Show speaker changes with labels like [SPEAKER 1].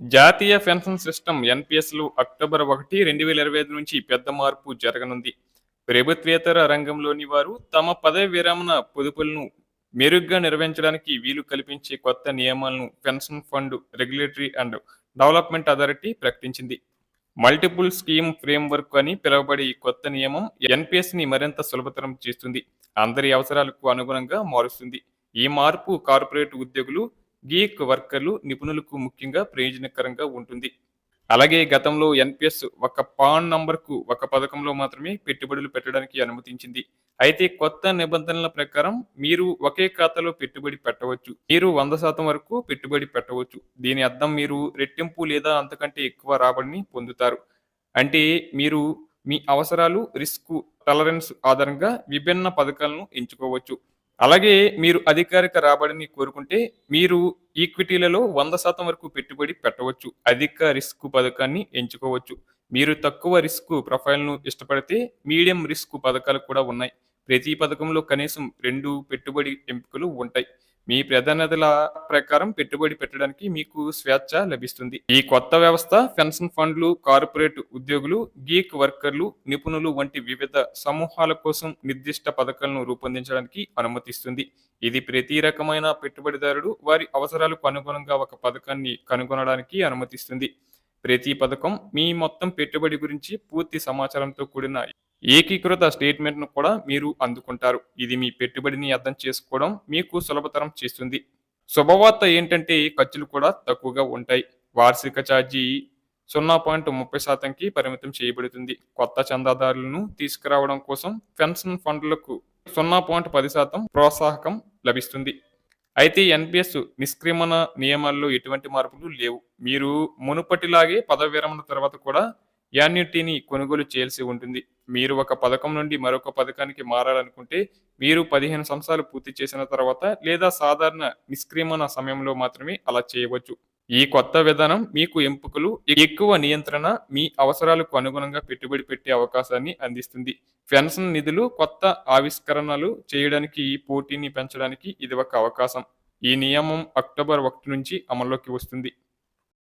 [SPEAKER 1] జాతీయ pension system ఎన్పిఎస్లు October ఒకటి రెండు వేల ఇరవై ఐదు నుంచి పెద్ద మార్పు జరగనుంది. ప్రభుత్వేతర రంగంలోని వారు తమ పదవి విరమణ పొదుపులను మెరుగ్గా నిర్వహించడానికి వీలు కల్పించే కొత్త నియమాలను pension fund regulatory and development authority ప్రకటించింది. మల్టిపుల్ స్కీమ్ ఫ్రేమ్వర్క్ అని పిలువబడే ఈ కొత్త నియమం ఎన్పిఎస్ని మరింత సులభతరం చేస్తుంది. అందరి అవసరాలకు అనుగుణంగా మారుస్తుంది. ఈ మార్పు కార్పొరేట్ ఉద్యోగులు గీక్ వర్కర్లు నిపుణులకు ముఖ్యంగా ప్రయోజనకరంగా ఉంటుంది. అలాగే గతంలో ఎన్పిఎస్ ఒక పాన్ నంబర్కు ఒక పథకంలో మాత్రమే పెట్టుబడులు పెట్టడానికి అనుమతించింది. అయితే కొత్త నిబంధనల ప్రకారం మీరు ఒకే ఖాతాలో పెట్టుబడి పెట్టవచ్చు. మీరు వంద శాతం వరకు పెట్టుబడి పెట్టవచ్చు. దీని అర్థం మీరు రెట్టింపు లేదా అంతకంటే ఎక్కువ రాబడిని పొందుతారు. అంటే మీరు మీ అవసరాలు రిస్క్ టాలరెన్స్ ఆధారంగా విభిన్న పథకాలను ఎంచుకోవచ్చు. అలాగే మీరు అధికారిక రాబడిని కోరుకుంటే మీరు ఈక్విటీలలో వంద శాతం వరకు పెట్టుబడి పెట్టవచ్చు. అధిక రిస్క్ పథకాన్ని ఎంచుకోవచ్చు. మీరు తక్కువ రిస్క్ ప్రొఫైల్ను ఇష్టపడితే మీడియం రిస్క్ పథకాలు కూడా ఉన్నాయి. ప్రతి పథకంలో కనీసం రెండు పెట్టుబడి ఎంపికలు ఉంటాయి. మీ ప్రాధాన్యతల ప్రకారం పెట్టుబడి పెట్టడానికి మీకు స్వేచ్ఛ లభిస్తుంది. ఈ కొత్త వ్యవస్థ పెన్షన్ ఫండ్లు కార్పొరేట్ ఉద్యోగులు గీక్ వర్కర్లు నిపుణులు వంటి వివిధ సమూహాల కోసం నిర్దిష్ట పథకాలను రూపొందించడానికి అనుమతిస్తుంది. ఇది ప్రతి రకమైన పెట్టుబడిదారుడు వారి అవసరాలకు అనుగుణంగా ఒక పథకాన్ని కనుగొనడానికి అనుమతిస్తుంది. ప్రతి పథకం మీ మొత్తం పెట్టుబడి గురించి పూర్తి సమాచారంతో కూడిన ఏకీకృత స్టేట్మెంట్ను కూడా మీరు అందుకుంటారు. ఇది మీ పెట్టుబడిని అర్థం చేసుకోవడం మీకు సులభతరం చేస్తుంది. శుభవార్త ఏంటంటే ఖర్చులు కూడా తక్కువగా ఉంటాయి. వార్షిక ఛార్జీ సున్నా పాయింట్ ముప్పై శాతంకి పరిమితం చేయబడుతుంది. కొత్త చందాదారులను తీసుకురావడం కోసం పెన్షన్ ఫండ్లకు సున్నా పాయింట్ పది శాతం ప్రోత్సాహకం లభిస్తుంది. అయితే ఎన్పిఎస్ నిష్క్రమణ నియమాల్లో ఎటువంటి మార్పులు లేవు. మీరు మునుపటిలాగే పదవి విరమణ తర్వాత కూడా యాన్యుటీని కొనుగోలు చేయాల్సి ఉంటుంది. మీరు ఒక పథకం నుండి మరొక పథకానికి మారాలనుకుంటే మీరు పదిహేను సంవత్సరాలు పూర్తి చేసిన తర్వాత లేదా సాధారణ నిష్క్రమణ సమయంలో మాత్రమే అలా చేయవచ్చు. ఈ కొత్త విధానం మీకు ఎంపికలు ఎక్కువ నియంత్రణ మీ అవసరాలకు అనుగుణంగా పెట్టుబడి పెట్టే అవకాశాన్ని అందిస్తుంది. పెన్షన్ నిధులు కొత్త ఆవిష్కరణలు చేయడానికి పోటీని పెంచడానికి ఇది ఒక అవకాశం. ఈ నియమం అక్టోబర్ ఒకటి నుంచి అమల్లోకి వస్తుంది.